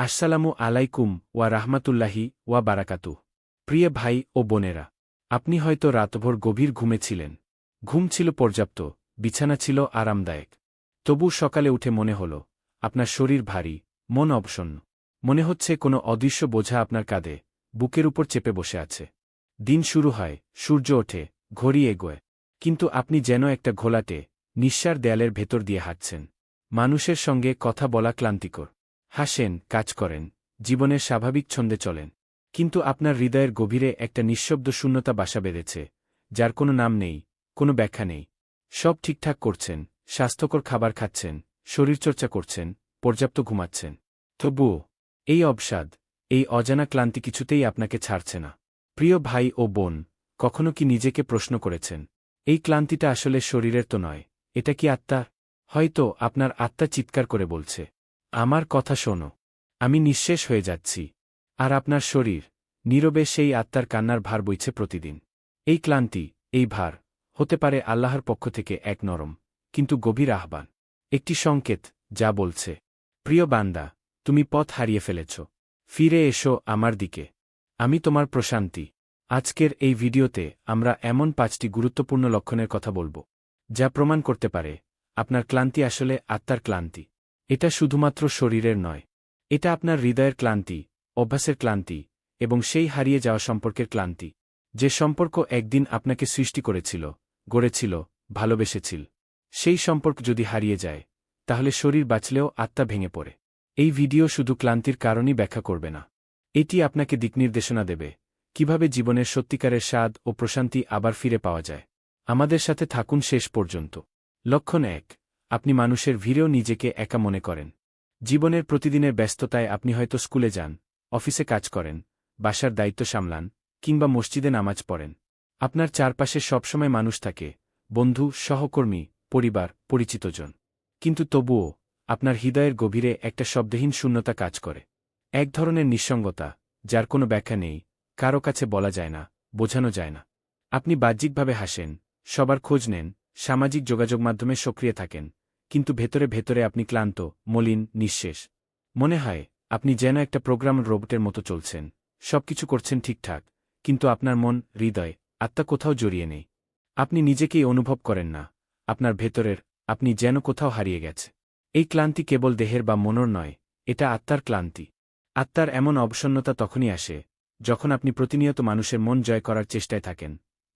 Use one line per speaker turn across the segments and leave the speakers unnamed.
আসসালামু আলাইকুম ওয়া রাহমাতুল্লাহি ওয়া বারাকাতু প্রিয় ভাই ও বোনেরা, আপনি হয়তো রাতভর গভীর ঘুমেছিলেন ঘুম ছিল পর্যাপ্ত, বিছানা ছিল আরামদায়ক। তবু সকালে উঠে মনে হল, আপনার শরীর ভারী, মন অবসন্ন। মনে হচ্ছে কোনো অদৃশ্য বোঝা আপনার কাঁধে, বুকের উপর চেপে বসে আছে। দিন শুরু হয়, সূর্য ওঠে, ঘড়ি এগোয়। কিন্তু আপনি যেন একটা ঘোলাটে নিঃশ্বার দেয়ালের ভেতর দিয়ে হাঁটছেন। মানুষের সঙ্গে কথা বলা ক্লান্তিকর। হাসেন, কাজ করেন জীবনের স্বাভাবিক ছন্দে চলেন। কিন্তু আপনার হৃদয়ের গভীরে একটা নিঃশব্দ শূন্যতা বাসা বেঁধেছে, যার কোনো নাম নেই, কোনো ব্যাখ্যা নেই। সব ঠিকঠাক করছেন, স্বাস্থ্যকর খাবার খাচ্ছেন, শরীরচর্চা করছেন, পর্যাপ্ত ঘুমাচ্ছেন। তবুও এই অবসাদ, এই অজানা ক্লান্তি কিছুতেই আপনাকে ছাড়ছে না। প্রিয় ভাই ও বোন, কখনো কি নিজেকে প্রশ্ন করেছেন, এই ক্লান্তিটা আসলে শরীরের তো নয়, এটা কি আত্মা হয়তো আপনার আত্মা চিৎকার করে বলছে। আমার কথা শোনো। আমি নিঃশেষ হয়ে যাচ্ছি। আর আপনার শরীর, নীরবে সেই আত্মার কান্নার ভার বইছে প্রতিদিন। এই ক্লান্তি, এই ভার, হতে পারে আল্লাহর পক্ষ থেকে এক নরম, কিন্তু গভীর আহ্বান। একটি সংকেত, যা বলছে, প্রিয় বান্দা, তুমি পথ হারিয়ে ফেলেছ। ফিরে এসো আমার দিকে। আমি তোমার প্রশান্তি। আজকের এই ভিডিওতে আমরা এমন পাঁচটি গুরুত্বপূর্ণ লক্ষণের কথা বলব, যা প্রমাণ করতে পারে আপনার ক্লান্তি আসলে আত্মার ক্লান্তি। এটা শুধুমাত্র শরীরের নয়। এটা আপনার হৃদয়ের ক্লান্তি, অভ্যাসের ক্লান্তি, এবং সেই হারিয়ে যাওয়া সম্পর্কের ক্লান্তি। যে সম্পর্ক একদিন আপনাকে সৃষ্টি করেছিল, গড়েছিল, ভালোবেসেছিল, সেই সম্পর্ক যদি হারিয়ে যায়, তাহলে শরীর বাঁচলেও আত্মা ভেঙে পড়ে। এই ভিডিও শুধু ক্লান্তির কারণই ব্যাখ্যা করবে না। এটি আপনাকে দিকনির্দেশনা দেবে, কীভাবে জীবনের সত্যিকারের স্বাদ ও প্রশান্তি আবার ফিরে পাওয়া যায়। আমাদের সাথে থাকুন শেষ পর্যন্ত। লক্ষণ এক। আপনি মানুষের ভিড়েও নিজেকে একা মনে করেন। জীবনের প্রতিদিনের ব্যস্ততায় আপনি হয়তো স্কুলে যান, অফিসে কাজ করেন, বাসার দায়িত্ব সামলান, কিংবা মসজিদে নামাজ পড়েন। আপনার চারপাশে সবসময় মানুষ থাকে, বন্ধু, সহকর্মী, পরিবার, পরিচিতজন। কিন্তু তবুও, আপনার হৃদয়ের গভীরে একটা শব্দহীন শূন্যতা কাজ করে। এক ধরনের নিঃসঙ্গতা, যার কোনো ব্যাখ্যা নেই, কারও কাছে বলা যায় না, বোঝানো যায় না। আপনি বাহ্যিকভাবে হাসেন, সবার খোঁজ নেন, সামাজিক যোগাযোগ মাধ্যমে সক্রিয় থাকেন কিন্তু ভেতরে ভেতরে আপনি ক্লান্ত, মলিন, নিঃশেষ। মনে হয়, আপনি যেন একটা প্রোগ্রাম রোবটের মতো চলছেন। সবকিছু করছেন ঠিকঠাক, কিন্তু আপনার মন, হৃদয়, আত্মা কোথাও জড়িয়ে নেই। আপনি নিজেকেই অনুভব করেন না, আপনার ভেতরের, আপনি যেন কোথাও হারিয়ে গেছে। এই ক্লান্তি কেবল দেহের বা মনর নয়, এটা আত্মার ক্লান্তি। আত্মার এমন অবসন্নতা তখনই আসে, যখন আপনি প্রতিনিয়ত মানুষের মন জয় করার চেষ্টায় থাকেন,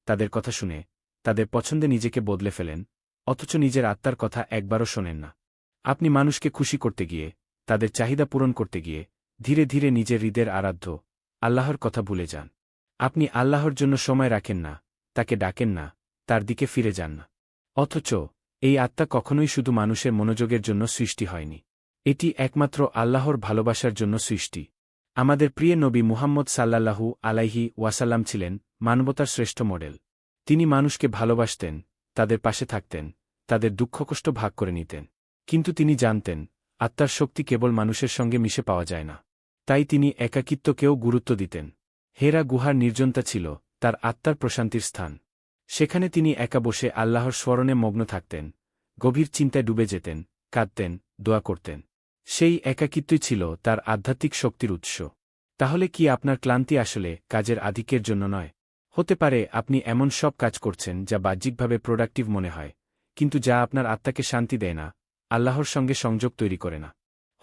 তাদের কথা শুনে, তাদের পছন্দে নিজেকে বদলে ফেলেন অথচ নিজের আত্মার কথা একবারও শোনেন না। আপনি মানুষকে খুশি করতে গিয়ে, তাদের চাহিদা পূরণ করতে গিয়ে, ধীরে ধীরে নিজের হৃদের আরাধ্য, আল্লাহর কথা ভুলে যান। আপনি আল্লাহর জন্য সময় রাখেন না, তাকে ডাকেন না, তার দিকে ফিরে যান না। অথচ, এই আত্মা কখনোই শুধু মানুষের মনোযোগের জন্য সৃষ্টি হয়নি। এটি একমাত্র আল্লাহর ভালোবাসার জন্য সৃষ্টি। আমাদের প্রিয় নবী মুহাম্মদ সাল্লাল্লাহু আলাইহি ওয়াসাল্লাম ছিলেন মানবতার শ্রেষ্ঠ মডেল। তিনি মানুষকে ভালোবাসতেন তাদের পাশে থাকতেন, তাদের দুঃখকষ্ট ভাগ করে নিতেন। কিন্তু তিনি জানতেন, আত্মার শক্তি কেবল মানুষের সঙ্গে মিশে পাওয়া যায় না। তাই তিনি একাকিত্বকেও গুরুত্ব দিতেন। হেরা গুহার নির্জনতা ছিল, তার আত্মার প্রশান্তির স্থান। সেখানে তিনি একা বসে আল্লাহর স্মরণে মগ্ন থাকতেন, গভীর চিন্তায় ডুবে যেতেন, কাঁদতেন, দোয়া করতেন। সেই একাকিত্বই ছিল তার আধ্যাত্মিক শক্তির উৎস। তাহলে কি আপনার ক্লান্তি আসলে কাজের আধিক্যের জন্য নয়? হতে পারে আপনি এমন সব কাজ করছেন যা বাহ্যিকভাবে প্রোডাক্টিভ মনে হয়, কিন্তু যা আপনার আত্মাকে শান্তি দেয় না, আল্লাহর সঙ্গে সংযোগ তৈরি করে না।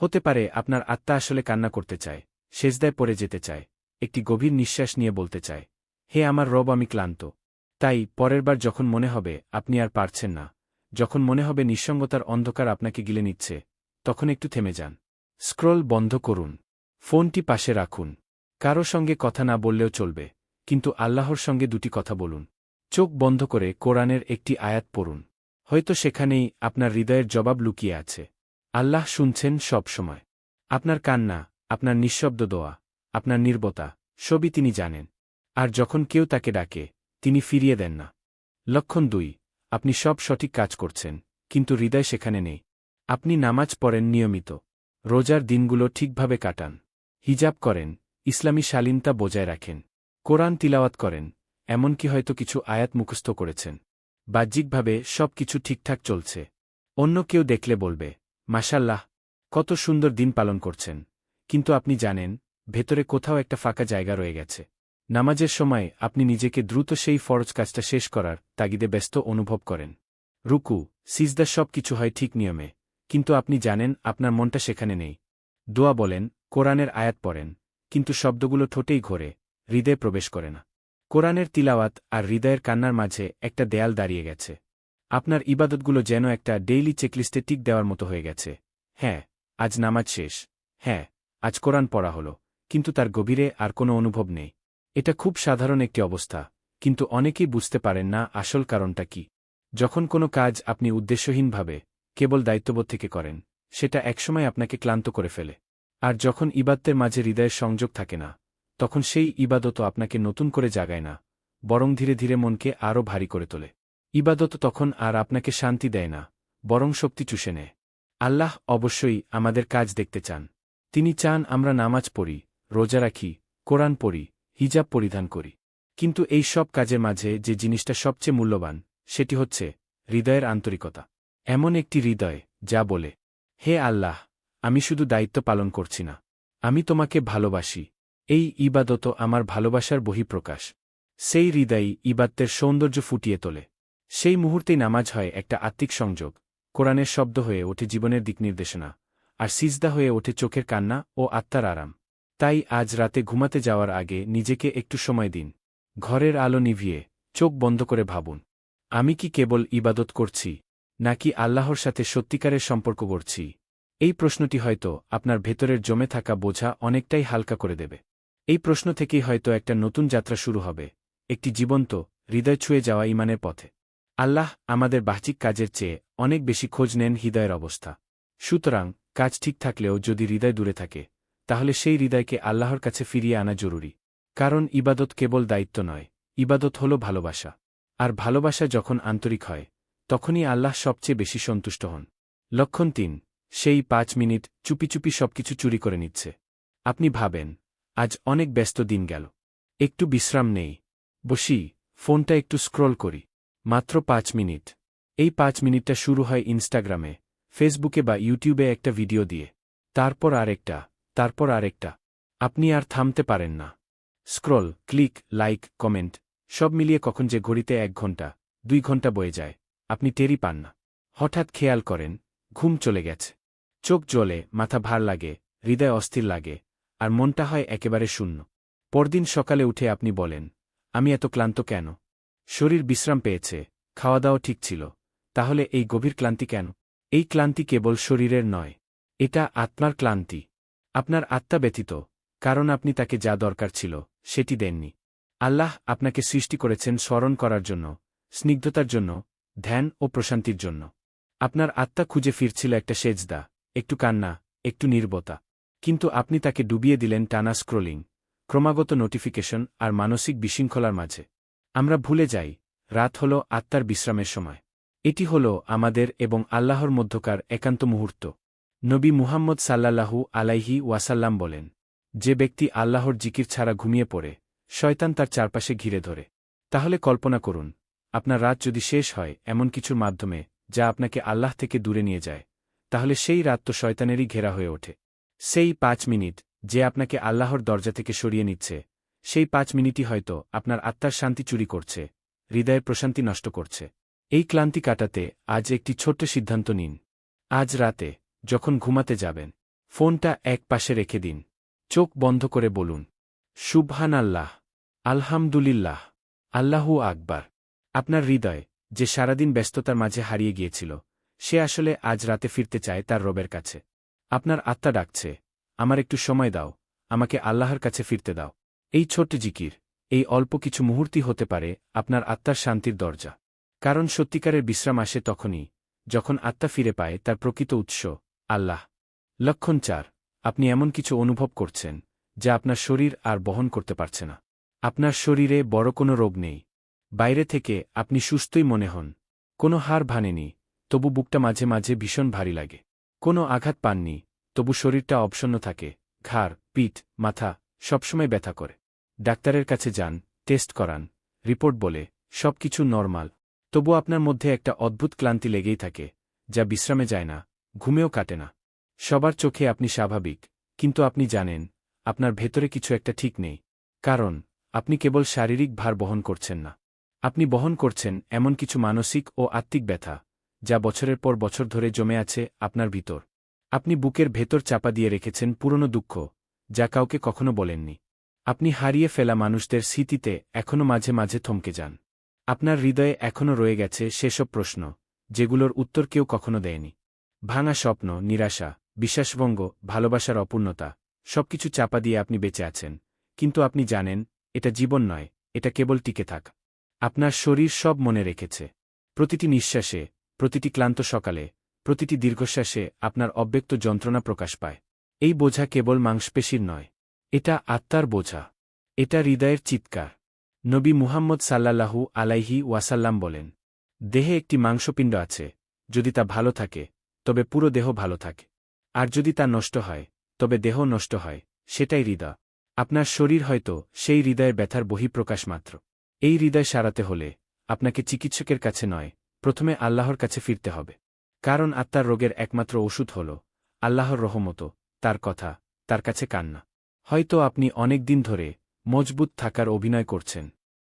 হতে পারে আপনার আত্মা আসলে কান্না করতে চায়, সেজদায় পড়ে যেতে চায়, একটি গভীর নিঃশ্বাস নিয়ে বলতে চায়, হে আমার রব, আমি ক্লান্ত। তাই পরেরবার যখন মনে হবে আপনি আর পারছেন না, যখন মনে হবে নিঃসঙ্গতার অন্ধকার আপনাকে গিলে নিচ্ছে, তখন একটু থেমে যান। স্ক্রল বন্ধ করুন। ফোনটি পাশে রাখুন। কারও সঙ্গে কথা না বললেও চলবে। কিন্তু আল্লাহর সঙ্গে দুটি কথা বলুন। চোখ বন্ধ করে কোরআনের একটি আয়াত পড়ুন। হয়তো সেখানেই আপনার হৃদয়ের জবাব লুকিয়ে আছে। আল্লাহ শুনছেন সব সময়। আপনার কান্না, আপনার নিঃশব্দ দোয়া, আপনার নির্বতা, সবই তিনি জানেন। আর যখন কেউ তাকে ডাকে, তিনি ফিরিয়ে দেন না। লক্ষণ দুই, আপনি সব সঠিক কাজ করছেন, কিন্তু হৃদয় সেখানে নেই। আপনি নামাজ পড়েন নিয়মিত। রোজার দিনগুলো ঠিকভাবে কাটান। হিজাব করেন, ইসলামী শালীনতা বজায় রাখেন। কোরআন তিলাওয়াত করেন, এমনকি হয়তো কিছু আয়াত মুখস্থ করেছেন। বাহ্যিকভাবে সব কিছু ঠিকঠাক চলছে। অন্য কেউ দেখলে বলবে মাসাল্লাহ কত সুন্দর দিন পালন করছেন। কিন্তু আপনি জানেন, ভেতরে কোথাও একটা ফাঁকা জায়গা রয়ে গেছে। নামাজের সময় আপনি নিজেকে দ্রুত সেই ফরজ কাজটা শেষ করার তাগিদে ব্যস্ত অনুভব করেন। রুকু, সিজদা সব কিছু হয় ঠিক নিয়মে, কিন্তু আপনি জানেন আপনার মনটা সেখানে নেই। দোয়া বলেন, কোরআনের আয়াত পড়েন, কিন্তু শব্দগুলো ঠোঁটেই ঘোরে। হৃদয়ে প্রবেশ করে না। কোরআনের তিলাওয়াত আর হৃদয়ের কান্নার মাঝে একটা দেয়াল দাঁড়িয়ে গেছে। আপনার ইবাদতগুলো যেন একটা ডেইলি চেকলিস্টে টিক দেওয়ার মতো হয়ে গেছে। হ্যাঁ আজ নামাজ শেষ। হ্যাঁ আজ কোরআন পড়া হলো। কিন্তু তার গভীরে আর কোনো অনুভব নেই। এটা খুব সাধারণ একটি অবস্থা, কিন্তু অনেকেই বুঝতে পারেন না আসল কারণটা কি। যখন কোনো কাজ আপনি উদ্দেশ্যহীনভাবে, কেবল দায়িত্ববোধ থেকে করেন, সেটা একসময় আপনাকে ক্লান্ত করে ফেলে। আর যখন ইবাদতের মাঝে হৃদয়ের সংযোগ থাকে না তখন সেই ইবাদত আপনাকে নতুন করে জাগায় না, বরং ধীরে ধীরে মনকে আরও ভারী করে তোলে। ইবাদত তখন আর আপনাকে শান্তি দেয় না, বরং শক্তি চুষে নেয়। আল্লাহ অবশ্যই আমাদের কাজ দেখতে চান। তিনি চান আমরা নামাজ পড়ি, রোজা রাখি, কোরআন পড়ি, হিজাব পরিধান করি। কিন্তু এই সব কাজের মাঝে যে জিনিসটা সবচেয়ে মূল্যবান, সেটি হচ্ছে হৃদয়ের আন্তরিকতা। এমন একটি হৃদয়, যা বলে, হে আল্লাহ, আমি শুধু দায়িত্ব পালন করছি না। আমি তোমাকে ভালোবাসি এই ইবাদত আমার ভালোবাসার বহিঃপ্রকাশ। সেই হৃদয়ই ইবাদ্তের সৌন্দর্য ফুটিয়ে তোলে। সেই মুহূর্তেই নামাজ হয় একটা আত্মিক সংযোগ, কোরআনের শব্দ হয়ে ওঠে জীবনের দিক নির্দেশনা আর সিজদা হয়ে ওঠে চোখের কান্না ও আত্মার আরাম। তাই আজ রাতে ঘুমাতে যাওয়ার আগে নিজেকে একটু সময় দিন। ঘরের আলো নিভিয়ে চোখ বন্ধ করে ভাবুন, আমি কি কেবল ইবাদত করছি, নাকি আল্লাহর সাথে সত্যিকারের সম্পর্ক করছি এই প্রশ্নটি হয়তো আপনার ভেতরের জমে থাকা বোঝা অনেকটাই হালকা করে দেবে। এই প্রশ্ন থেকেই হয়তো একটা নতুন যাত্রা শুরু হবে, একটি জীবন্ত, হৃদয় ছুঁয়ে যাওয়া ইমানের পথে। আল্লাহ আমাদের বাহ্যিক কাজের চেয়ে অনেক বেশি খোঁজ নেন হৃদয়ের অবস্থা। সুতরাং, কাজ ঠিক থাকলেও যদি হৃদয় দূরে থাকে, তাহলে সেই হৃদয়কে আল্লাহর কাছে ফিরিয়ে আনা জরুরি। কারণ ইবাদত কেবল দায়িত্ব নয়, ইবাদত হল ভালোবাসা। আর ভালোবাসা যখন আন্তরিক হয়, তখনই আল্লাহ সবচেয়ে বেশি সন্তুষ্ট হন। লক্ষণ তিন, সেই পাঁচ মিনিট চুপি চুপি সবকিছু চুরি করে নিচ্ছে। আপনি ভাবেন আজ অনেক ব্যস্ত দিন গেল। একটু বিশ্রাম নেই। বসি, ফোনটা একটু স্ক্রল করি। মাত্র পাঁচ মিনিট। এই পাঁচ মিনিটটা শুরু হয় ইনস্টাগ্রামে, ফেসবুকে বা ইউটিউবে একটা ভিডিও দিয়ে। তারপর আরেকটা তারপর আরেকটা। আপনি আর থামতে পারেন না। স্ক্রল, ক্লিক, লাইক, কমেন্ট, সব মিলিয়ে কখন যে ঘড়িতে এক ঘণ্টা, দুই ঘণ্টা বয়ে যায়। আপনি টেরই পান না। হঠাৎ খেয়াল করেন, ঘুম চলে গেছে। চোখ জ্বলে, মাথা ভার লাগে, হৃদয় অস্থির লাগে। আর মনটা হয় একেবারে শূন্য। পরদিন সকালে উঠে আপনি বলেন, আমি এত ক্লান্ত কেন? শরীর বিশ্রাম পেয়েছে খাওয়া দাওয়া ঠিক ছিল, তাহলে এই গভীর ক্লান্তি কেন? এই ক্লান্তি কেবল শরীরের নয়, এটা আত্মার ক্লান্তি। আপনার আত্মা ব্যতীত কারণ আপনি তাকে যা দরকার ছিল, সেটি দেননি। আল্লাহ আপনাকে সৃষ্টি করেছেন স্মরণ করার জন্য, স্নিগ্ধতার জন্য, ধ্যান ও প্রশান্তির জন্য। আপনার আত্মা খুঁজে ফিরছিল একটা সেজদা, একটু কান্না, একটু নির্বতা। কিন্তু আপনি তাকে ডুবিয়ে দিলেন টানা স্ক্রোলিং, ক্রমাগত নোটিফিকেশন আর মানসিক বিশৃঙ্খলার মাঝে। আমরা ভুলে যাই, রাত হল আত্মার বিশ্রামের সময়। এটি হল আমাদের এবং আল্লাহর মধ্যকার একান্ত মুহূর্ত। নবী মুহাম্মদ সাল্লাল্লাহু আলাইহি ওয়াসাল্লাম বলেন, যে ব্যক্তি আল্লাহর জিকির ছাড়া ঘুমিয়ে পড়ে, শয়তান তার চারপাশে ঘিরে ধরে। তাহলে কল্পনা করুন, আপনার রাত যদি শেষ হয় এমন কিছুর মাধ্যমে যা আপনাকে আল্লাহ থেকে দূরে নিয়ে যায়, তাহলে সেই রাত তো শয়তানেরই ঘেরা হয়ে ওঠে। সেই পাঁচ মিনিট যে আপনাকে আল্লাহর দরজা থেকে সরিয়ে নিচ্ছে, সেই পাঁচ মিনিটই হয়তো আপনার আত্মার শান্তি চুরি করছে, হৃদয়ের প্রশান্তি নষ্ট করছে। এই ক্লান্তি কাটাতে আজ একটি ছোট্ট সিদ্ধান্ত নিন। আজ রাতে, যখন ঘুমাতে যাবেন, ফোনটা এক পাশে রেখে দিন। চোখ বন্ধ করে বলুন শুবহান আল্লাহ আলহামদুলিল্লাহ, আল্লাহু আকবার। আপনার হৃদয়, যে সারাদিন ব্যস্ততার মাঝে হারিয়ে গিয়েছিল, সে আসলে আজ রাতে ফিরতে চায় তার রবের কাছে। আপনার আত্মা ডাকছে। আমার একটু সময় দাও। আমাকে আল্লাহর কাছে ফিরতে দাও। এই ছোট্ট জিকির, এই অল্প কিছু মুহূর্তই হতে পারে আপনার আত্মার শান্তির দরজা। কারণ সত্যিকারের বিশ্রাম আসে তখনই, যখন আত্মা ফিরে পায় তার প্রকৃত উৎস, আল্লাহ। লক্ষণ চার, আপনি এমন কিছু অনুভব করছেন, যা আপনার শরীর আর বহন করতে পারছে না। আপনার শরীরে বড় কোনো রোগ নেই। বাইরে থেকে আপনি সুস্থই মনে হন। কোনো হার ভানেনি তবু বুকটা মাঝে মাঝে ভীষণ ভারী লাগে। কোনো আঘাত পাননি, তবু শরীরটা অবসন্ন থাকে, ঘাড়, পিঠ, মাথা, সবসময় ব্যথা করে। ডাক্তারের কাছে যান, টেস্ট করান, রিপোর্ট বলে সব কিছু নর্মাল। তবু আপনার মধ্যে একটা অদ্ভুত ক্লান্তি লেগেই থাকে, যা বিশ্রামে যায় না, ঘুমেও কাটে না। সবার চোখে আপনি স্বাভাবিক, কিন্তু আপনি জানেন, আপনার ভেতরে কিছু একটা ঠিক নেই। কারণ, আপনি কেবল শারীরিক ভার বহন করছেন না। আপনি বহন করছেন এমন কিছু মানসিক ও আত্মিক ব্যথা যা বছরের পর বছর ধরে জমে আছে আপনার ভিতর। আপনি বুকের ভেতর চাপা দিয়ে রেখেছেন পুরনো দুঃখ, যা কাউকে কখনো বলেননি। আপনি হারিয়ে ফেলা মানুষদের স্মৃতিতে এখনও মাঝে মাঝে থমকে যান। আপনার হৃদয়ে এখনও রয়ে গেছে সেসব প্রশ্ন, যেগুলোর উত্তর কেউ কখনো দেয়নি। ভাঙা স্বপ্ন, নিরাশা, বিশ্বাসভঙ্গ, ভালোবাসার অপূর্ণতা, সবকিছু চাপা দিয়ে আপনি বেঁচে আছেন। কিন্তু আপনি জানেন, এটা জীবন নয়, এটা কেবল টিকে থাক। আপনার শরীর সব মনে রেখেছে। প্রতিটি নিঃশ্বাসে প্রতিটি ক্লান্ত সকালে, প্রতিটি দীর্ঘশ্বাসে আপনার অব্যক্ত যন্ত্রণা প্রকাশ পায়। এই বোঝা কেবল মাংসপেশির নয়, এটা আত্মার বোঝা। এটা হৃদয়ের চিৎকার। নবী মুহাম্মদ সাল্লাল্লাহু আলাইহি ওয়াসাল্লাম বলেন, দেহে একটি মাংসপিণ্ড আছে, যদি তা ভালো থাকে, তবে পুরো দেহ ভালো থাকে। আর যদি তা নষ্ট হয়, তবে দেহ নষ্ট হয়, সেটাই হৃদয়। আপনার শরীর হয়তো সেই হৃদয়ের ব্যথার বহিঃপ্রকাশ মাত্র। এই হৃদয় সারাতে হলে আপনাকে চিকিৎসকের কাছে নয় প্রথমে আল্লাহর কাছে ফিরতে হবে। কারণ আত্মার রোগের একমাত্র ওষুধ হল আল্লাহর রহমত, তার কথা, তার কাছে কান্না। হয়তো আপনি অনেক দিন ধরে মজবুত থাকার অভিনয় করছেন।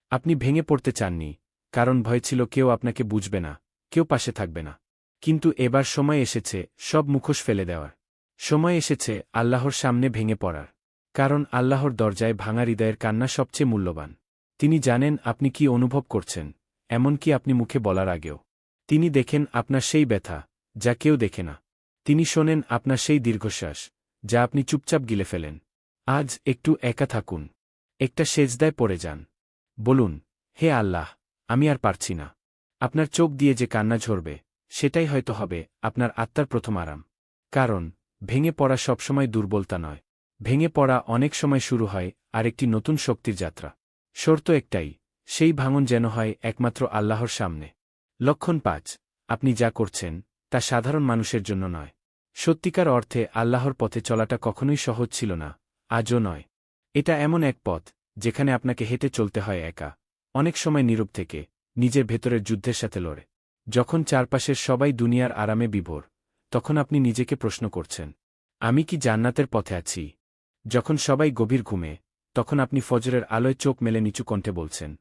আপনি ভেঙে পড়তে চাননি, কারণ ভয় ছিল কেউ আপনাকে বুঝবে না, কেউ পাশে থাকবে না। কিন্তু এবার সময় এসেছে সব মুখোশ ফেলে দেওয়ার। সময় এসেছে আল্লাহর সামনে ভেঙে পড়ার। কারণ আল্লাহর দরজায় ভাঙা হৃদয়ের কান্না সবচেয়ে মূল্যবান। তিনি জানেন আপনি কি অনুভব করছেন। এমনকি আপনি মুখে বলার আগেও। তিনি দেখেন আপনার সেই ব্যথা, যা কেউ দেখে না। তিনি শোনেন আপনার সেই দীর্ঘশ্বাস, যা আপনি চুপচাপ গিলে ফেলেন। আজ একটু একা থাকুন। একটা সেজদায় পড়ে যান। বলুন, হে আল্লাহ, আমি আর পারছি না। আপনার চোখ দিয়ে যে কান্না ঝরবে, সেটাই হয়তো হবে আপনার আত্মার প্রথম আরাম। কারণ, ভেঙে পড়া সবসময় দুর্বলতা নয়। ভেঙে পড়া অনেক সময় শুরু হয় আরেকটি নতুন শক্তির যাত্রা। শর্ত একটাই সেই ভাঙন যেন হয় একমাত্র আল্লাহর সামনে। লক্ষণ পাঁচ, আপনি যা করছেন, তা সাধারণ মানুষের জন্য নয়। সত্যিকার অর্থে আল্লাহর পথে চলাটা কখনোই সহজ ছিল না, আজও নয়। এটা এমন এক পথ, যেখানে আপনাকে হেঁটে চলতে হয় একা। অনেক সময় নীরব থেকে, নিজের ভেতরের যুদ্ধের সাথে লড়ে। যখন চারপাশের সবাই দুনিয়ার আরামে বিভোর, তখন আপনি নিজেকে প্রশ্ন করছেন, আমি কি জান্নাতের পথে আছি? যখন সবাই গভীর ঘুমে, তখন আপনি ফজরের আলোয় চোখ মেলে নিচু কণ্ঠে বলছেন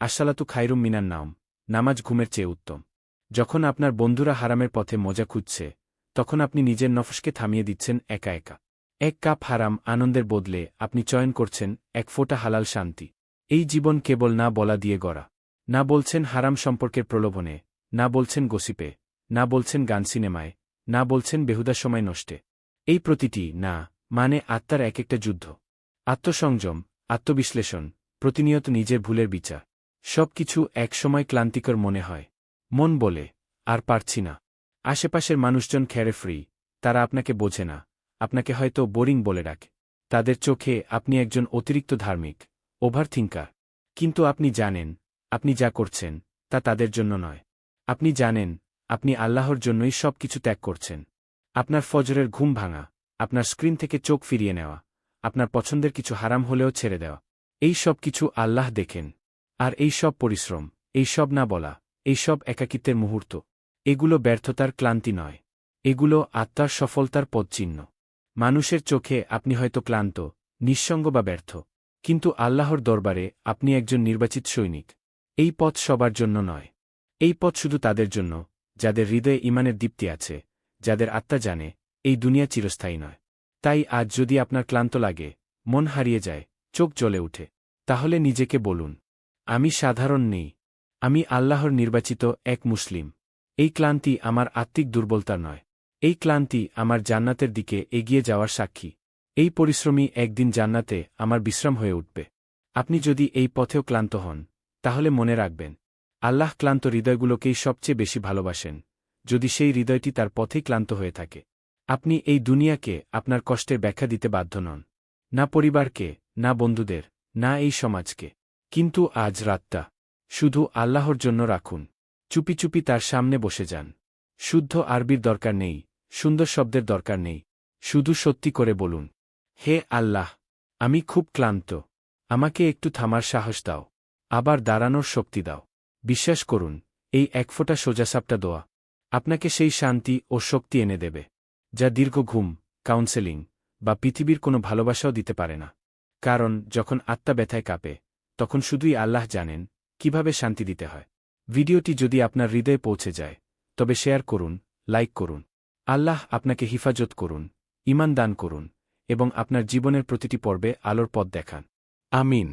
আশালাতু খাইরুম মিনার নাম নামাজ ঘুমের চেয়ে উত্তম। যখন আপনার বন্ধুরা হারামের পথে মজা খুঁজছে, তখন আপনি নিজের নফসকে থামিয়ে দিচ্ছেন একা একা। এক কাপ হারাম আনন্দের বদলে আপনি চয়ন করছেন এক ফোঁটা হালাল শান্তি। এই জীবন কেবল না বলা দিয়ে গড়া। না বলছেন হারাম সম্পর্কের প্রলোভনে, না বলছেন গসিপে, না বলছেন গান সিনেমায়, না বলছেন বেহুদা সময় নষ্টে। এই প্রতিটি না মানে আত্মার এক একটা যুদ্ধ। আত্মসংযম, আত্মবিশ্লেষণ, প্রতিনিয়ত নিজের ভুলের বিচার। সব কিছু একসময় ক্লান্তিকর মনে হয়। মন বলে, আর পারছি না। আশেপাশের মানুষজন খেরে ফ্রি। তারা আপনাকে বোঝে না। আপনাকে হয়তো বোরিং বলে রাখে তাদের চোখে আপনি একজন অতিরিক্ত ধার্মিক ওভার থিঙ্কার কিন্তু আপনি জানেন, আপনি যা করছেন, তা তাদের জন্য নয়। আপনি জানেন, আপনি আল্লাহর জন্যই সব কিছু ত্যাগ করছেন। আপনার ফজরের ঘুম ভাঙা, আপনার স্ক্রিন থেকে চোখ ফিরিয়ে নেওয়া, আপনার পছন্দের কিছু হারাম হলেও ছেড়ে দেওয়া। এই সব কিছু আল্লাহ দেখেন। আর এই সব পরিশ্রম, এই সব না বলা, এই সব একাকিত্বের মুহূর্ত, এগুলো ব্যর্থতার ক্লান্তি নয়, এগুলো আত্মার সফলতার পদচিহ্ন। মানুষের চোখে আপনি হয়তো ক্লান্ত, নিঃসঙ্গ বা ব্যর্থ, কিন্তু আল্লাহর দরবারে আপনি একজন নির্বাচিত সৈনিক। এই পথ সবার জন্য নয়। এই পথ শুধু তাদের জন্য, যাদের হৃদয়ে ইমানের দীপ্তি আছে, যাদের আত্মা জানে, এই দুনিয়া চিরস্থায়ী নয়। তাই আজ যদি আপনার ক্লান্ত লাগে, মন হারিয়ে যায়, চোখ জ্বলে উঠে, তাহলে নিজেকে বলুন আমি সাধারণ নেই। আমি আল্লাহর নির্বাচিত এক মুসলিম। এই ক্লান্তি আমার আত্মিক দুর্বলতা নয়। এই ক্লান্তি আমার জান্নাতের দিকে এগিয়ে যাওয়ার সাক্ষী। এই পরিশ্রমী একদিন জান্নাতে আমার বিশ্রাম হয়ে উঠবে। আপনি যদি এই পথেও ক্লান্ত হন, তাহলে মনে রাখবেন, আল্লাহ ক্লান্ত হৃদয়গুলোকেই সবচেয়ে বেশি ভালোবাসেন, যদি সেই হৃদয়টি তার পথেই ক্লান্ত হয়ে থাকে। আপনি এই দুনিয়াকে আপনার কষ্টের ব্যাখ্যা দিতে বাধ্য নন। না পরিবারকে, না বন্ধুদের, না এই সমাজকে। কিন্তু আজ রাতটা। শুধু আল্লাহর জন্য রাখুন। চুপি চুপি তার সামনে বসে যান। শুদ্ধ আরবির দরকার নেই, সুন্দর শব্দের দরকার নেই। শুধু সত্যি করে বলুন, হে আল্লাহ, আমি খুব ক্লান্ত। আমাকে একটু থামার সাহস দাও। আবার দাঁড়ানোর শক্তি দাও। বিশ্বাস করুন, এই একফোঁটা সোজাসাপটা দোয়া আপনাকে সেই শান্তি ও শক্তি এনে দেবে, যা দীর্ঘ ঘুম, কাউন্সেলিং বা পৃথিবীর কোনো ভালোবাসাও দিতে পারে না। কারণ যখন আত্মা ব্যথায় কাঁপে তখন শুধুই আল্লাহ জানেন, কীভাবে শান্তি দিতে হয়। ভিডিওটি যদি আপনার হৃদয়ে পৌঁছে যায়, তবে শেয়ার করুন, লাইক করুন। আল্লাহ আপনাকে হিফাজত করুন ইমান দান করুন এবং আপনার জীবনের প্রতিটি পর্বে আলোর পথ দেখান। আমিন।